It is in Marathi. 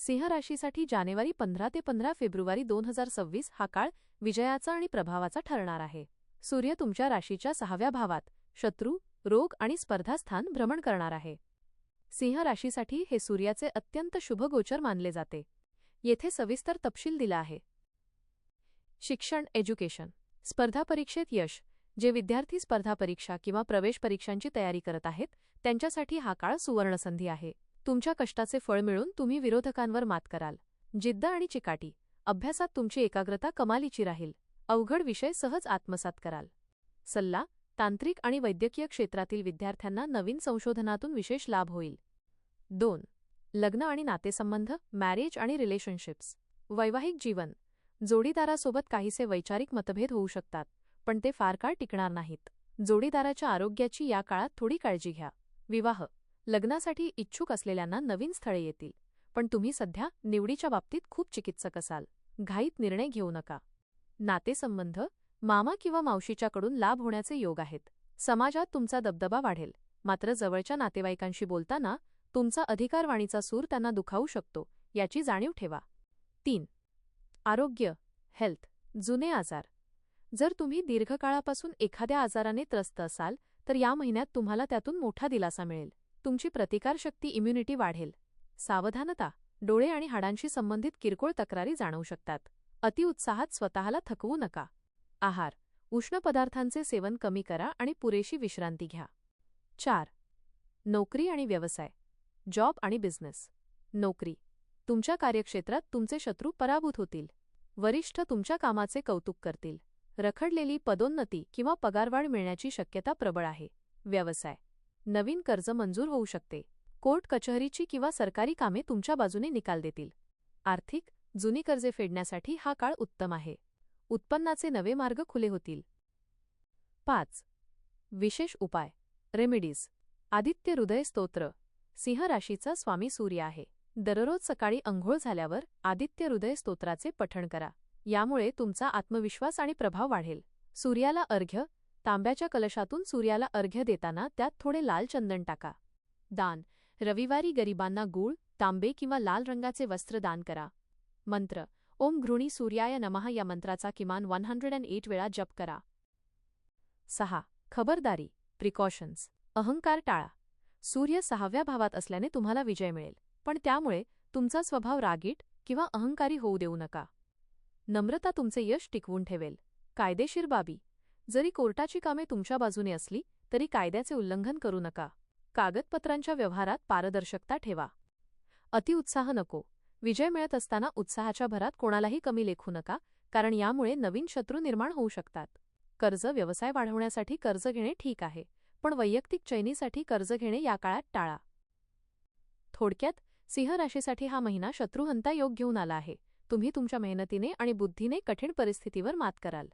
सिंह राशीसाठी जानेवारी पंधरा ते पंधरा फेब्रुवारी दोन हजार सव्वीस हा काळ विजयाचा आणि प्रभावाचा ठरणार आहे. सूर्य तुमच्या राशीच्या सहाव्या भावात शत्रू रोग आणि स्पर्धास्थान भ्रमण करणार आहे. सिंह राशीसाठी हे सूर्याचे अत्यंत शुभगोचर मानले जाते. येथे सविस्तर तपशील दिला आहे. शिक्षण एज्युकेशन. स्पर्धा परीक्षेत यश. जे विद्यार्थी स्पर्धा परीक्षा किंवा प्रवेश परीक्षांची तयारी करत आहेत त्यांच्यासाठी हा काळ सुवर्णसंधी आहे. तुमच्या कष्टाचे फळ मिळून तुम्ही विरोधकांवर मात कराल. जिद्द आणि चिकाटी. अभ्यासात तुमची एकाग्रता कमालीची राहील. अवघड विषय सहज आत्मसात कराल. सल्ला तांत्रिक आणि वैद्यकीय क्षेत्रातील विद्यार्थ्यांना नवीन संशोधनातून विशेष लाभ होईल. दोन. लग्न आणि नातेसंबंध मॅरेज आणि रिलेशनशिप्स. वैवाहिक जीवन. जोडीदारासोबत काहीसे वैचारिक मतभेद होऊ शकतात पण ते फार काळ टिकणार नाहीत. जोडीदाराच्या आरोग्याची या काळात थोडी काळजी घ्या. विवाह. लग्नासाठी इच्छुक असलेल्यांना नवीन स्थळे येतील पण तुम्ही सध्या निवडीच्या बाबतीत खूप चिकित्सक असाल. घाईत निर्णय घेऊ नका. नातेसंबंध मामा किंवा मावशीच्याकडून लाभ होण्याचे योग आहेत. समाजात तुमचा दबदबा वाढेल. मात्र जवळच्या नातेवाईकांशी बोलताना तुमचा अधिकारवाणीचा सूर त्यांना दुखावू शकतो याची जाणीव ठेवा. तीन. आरोग्य हेल्थ जुने आजार. जर तुम्ही दीर्घकाळापासून एखाद्या आजाराने त्रस्त असाल तर या महिन्यात तुम्हाला त्यातून मोठा दिलासा मिळेल. तुमची प्रतिकारशक्ती इम्युनिटी वाढेल. सावधानता डोळे आणि हाडांशी संबंधित किरकोळ तक्रारी जाणवू शकतात. अतिउत्साहात स्वतःला थकवू नका. आहार उष्ण पदार्थांचे सेवन कमी करा आणि पुरेशी विश्रांती घ्या. चार नोकरी आणि व्यवसाय जॉब आणि बिझनेस. नोकरी तुमच्या कार्यक्षेत्रात तुमचे शत्रू पराभूत होतील. वरिष्ठ तुमच्या कामाचे कौतुक करतील. रखडलेली पदोन्नती किंवा पगारवाढ मिळण्याची शक्यता प्रबळ आहे. व्यवसाय नवीन कर्ज मंजूर होऊ शकते. कोर्ट कचहरीची किंवा सरकारी कामे तुमच्या बाजूने निकाल देतील. आर्थिक जुनी कर्जे फेडण्यासाठी हा काळ उत्तम आहे. उत्पन्नाचे नवे मार्ग खुले होतील. पाच. विशेष उपाय. रेमेडीज. आदित्य हृदय स्तोत्र. सिंह राशीचा स्वामी सूर्य आहे. दररोज सकाळी अंघोळ झाल्यावर आदित्य हृदय स्तोत्राचे पठण करा. यामुळे तुमचा आत्मविश्वास आणि प्रभाव वाढेल. सूर्याला अर्घ्य तांब्याच्या कलशातून सूर्याला अर्घ्य देताना त्यात थोडे लाल चंदन टाका. दान. रविवारी गरिबांना गूळ तांबे किंवा लाल रंगाचे वस्त्र दान करा. मंत्र. ओम घृणी सूर्याय नमः या मंत्राचा किमान वन हंड्रेड अँड एट वेळा जप करा. सहा. खबरदारी. प्रिकॉशन्स अहंकार टाळा. सूर्य सहाव्या भावात असल्याने तुम्हाला विजय मिळेल पण त्यामुळे तुमचा स्वभाव रागीट किंवा अहंकारी होऊ देऊ नका. नम्रता तुमचे यश टिकवून ठेवेल. कायदेशीर बाबी. जरी कोर्टाची कामे तुमच्या बाजूने असली तरी कायद्याचे उल्लंघन करू नका. कागदपत्रांच्या व्यवहारात पारदर्शकता ठेवा. अतिउत्साह नको. विजय मिळत असताना उत्साहाच्या भरात कोणालाही कमी लेखू नका कारण यामुळे नवीन शत्रू निर्माण होऊ शकतात. कर्ज व्यवसाय वाढवण्यासाठी कर्ज घेणे ठीक आहे पण वैयक्तिक चैनीसाठी कर्ज घेणे या काळात टाळा. थोडक्यात सिंह राशीसाठी हा महिना शत्रुहंता योग घेऊन आला आहे. तुम्ही तुमच्या मेहनतीने आणि बुद्धीने कठीण परिस्थितीवर मात कराल.